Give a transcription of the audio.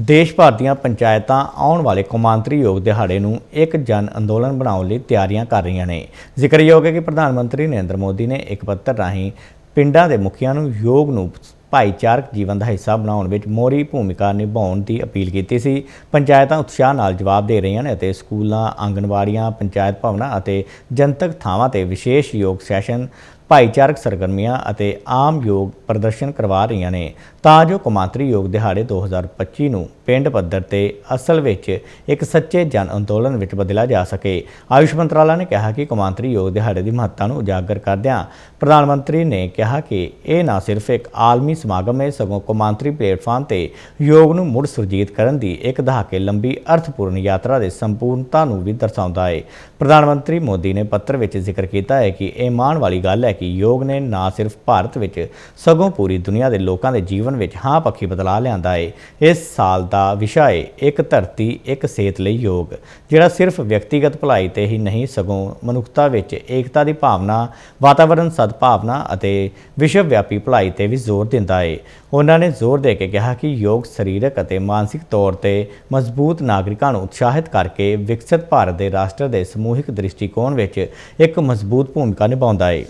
ਦੇਸ਼ ਭਰ ਦੀਆਂ ਪੰਚਾਇਤਾਂ ਆਉਣ ਵਾਲੇ ਕੌਮਾਂਤਰੀ ਯੋਗ ਦਿਹਾੜੇ ਨੂੰ ਇੱਕ ਜਨ ਅੰਦੋਲਨ ਬਣਾਉਣ ਲਈ ਤਿਆਰੀਆਂ ਕਰ ਰਹੀਆਂ ਨੇ। ਜ਼ਿਕਰਯੋਗ ਹੈ ਕਿ ਪ੍ਰਧਾਨ ਮੰਤਰੀ ਨਰਿੰਦਰ ਮੋਦੀ ਨੇ ਇੱਕ ਪੱਤਰ ਰਾਹੀਂ ਪਿੰਡਾਂ ਦੇ ਮੁਖੀਆਂ ਨੂੰ ਯੋਗ ਨੂੰ ਭਾਈਚਾਰਕ ਜੀਵਨ ਦਾ ਹਿੱਸਾ ਬਣਾਉਣ ਵਿੱਚ ਮੋਰੀ ਭੂਮਿਕਾ ਨਿਭਾਉਣ ਦੀ ਅਪੀਲ ਕੀਤੀ ਸੀ। ਪੰਚਾਇਤਾਂ ਉਤਸ਼ਾਹ ਨਾਲ ਜਵਾਬ ਦੇ ਰਹੀਆਂ ਨੇ ਅਤੇ ਸਕੂਲਾਂ, ਆਂਗਣਵਾੜੀਆਂ, ਪੰਚਾਇਤ ਭਵਨਾਂ ਅਤੇ ਜਨਤਕ ਥਾਵਾਂ ਤੇ ਵਿਸ਼ੇਸ਼ ਯੋਗ ਸੈਸ਼ਨ ਭਾਈਚਾਰਕ ਸਰਗਰਮੀਆਂ ਅਤੇ ਆਮ ਯੋਗ ਪ੍ਰਦਰਸ਼ਨ ਕਰਵਾ ਰਹੀਆਂ ਨੇ, ਤਾਂ ਜੋ ਕੌਮਾਂਤਰੀ ਯੋਗ ਦਿਹਾੜੇ 2025 ਨੂੰ ਪਿੰਡ ਪੱਧਰ ਤੇ ਅਸਲ ਵਿੱਚ ਇੱਕ ਸੱਚੇ ਜਨ ਅੰਦੋਲਨ ਵਿੱਚ ਬਦਲਿਆ ਜਾ ਸਕੇ। ਆਯੁਸ਼ ਮੰਤਰਾਲਾ ਨੇ ਕਿਹਾ ਕਿ ਕੌਮਾਂਤਰੀ ਯੋਗ ਦਿਹਾੜੇ ਦੀ ਮਹੱਤਤਾ ਨੂੰ ਉਜਾਗਰ ਕਰਦਿਆਂ ਪ੍ਰਧਾਨ ਮੰਤਰੀ ਨੇ ਕਿਹਾ ਕਿ ਇਹ ਨਾ ਸਿਰਫ ਇੱਕ ਆਲਮੀ ਸਮਾਗਮ ਹੈ, ਸਗੋਂ ਕੌਮਾਂਤਰੀ ਪਲੇਟਫਾਰਮ ਤੇ ਯੋਗ ਨੂੰ ਮੁੜ ਸੁਰਜੀਤ ਕਰਨ ਦੀ ਇੱਕ ਦਹਾਕੇ ਲੰਬੀ ਅਰਥਪੂਰਨ ਯਾਤਰਾ ਦੇ ਸੰਪੂਰਨਤਾ ਨੂੰ ਵੀ ਦਰਸਾਉਂਦਾ ਹੈ। ਪ੍ਰਧਾਨ ਮੰਤਰੀ ਮੋਦੀ ਨੇ ਪੱਤਰ ਵਿੱਚ ਜ਼ਿਕਰ ਕੀਤਾ ਹੈ ਕਿ ਇਹ ਮਾਣ ਵਾਲੀ ਗੱਲ ਹੈ ਕਿ ਯੋਗ ਨੇ ਨਾ ਸਿਰਫ ਭਾਰਤ ਵਿੱਚ, ਸਗੋਂ ਪੂਰੀ ਦੁਨੀਆ ਦੇ ਲੋਕਾਂ ਦੇ ਜੀਵਨ ਵਿੱਚ ਹਾਂ ਪੱਖੀ ਬਦਲਾਅ ਲਿਆਂਦਾ ਏ। ਇਸ ਸਾਲ ਦਾ ਵਿਸ਼ਾ ਏ, ਇੱਕ ਧਰਤੀ, ਇੱਕ ਸਿਹਤ ਲਈ ਯੋਗ, ਜਿਹੜਾ ਸਿਰਫ ਵਿਅਕਤੀਗਤ ਭਲਾਈ ਤੇ ਹੀ ਨਹੀਂ, ਸਗੋਂ ਮਨੁੱਖਤਾ ਵਿੱਚ ਏਕਤਾ ਦੀ ਭਾਵਨਾ ਵਾਤਾਵਰਣ ਸਦਭਾਵਨਾ ਅਤੇ ਵਿਸ਼ਵ ਵਿਆਪੀ ਭਲਾਈ ਤੇ ਵੀ ਜ਼ੋਰ ਦਿੰਦਾ ਏ। ਉਹਨਾਂ ਨੇ ਜ਼ੋਰ ਦੇ ਕੇ ਕਿਹਾ ਕਿ ਯੋਗ ਸਰੀਰਕ ਅਤੇ ਮਾਨਸਿਕ ਤੌਰ ਤੇ ਮਜ਼ਬੂਤ ਨਾਗਰਿਕਾਂ ਨੂੰ ਉਤਸ਼ਾਹਿਤ ਕਰਕੇ ਵਿਕਸਿਤ ਭਾਰਤ ਦੇ ਰਾਸ਼ਟਰ ਦੇ ਸਮੂਹਿਕ ਦ੍ਰਿਸ਼ਟੀਕੋਣ ਵਿੱਚ ਇੱਕ ਮਜ਼ਬੂਤ ਭੂਮਿਕਾ ਨਿਭਾਉਂਦਾ ਹੈ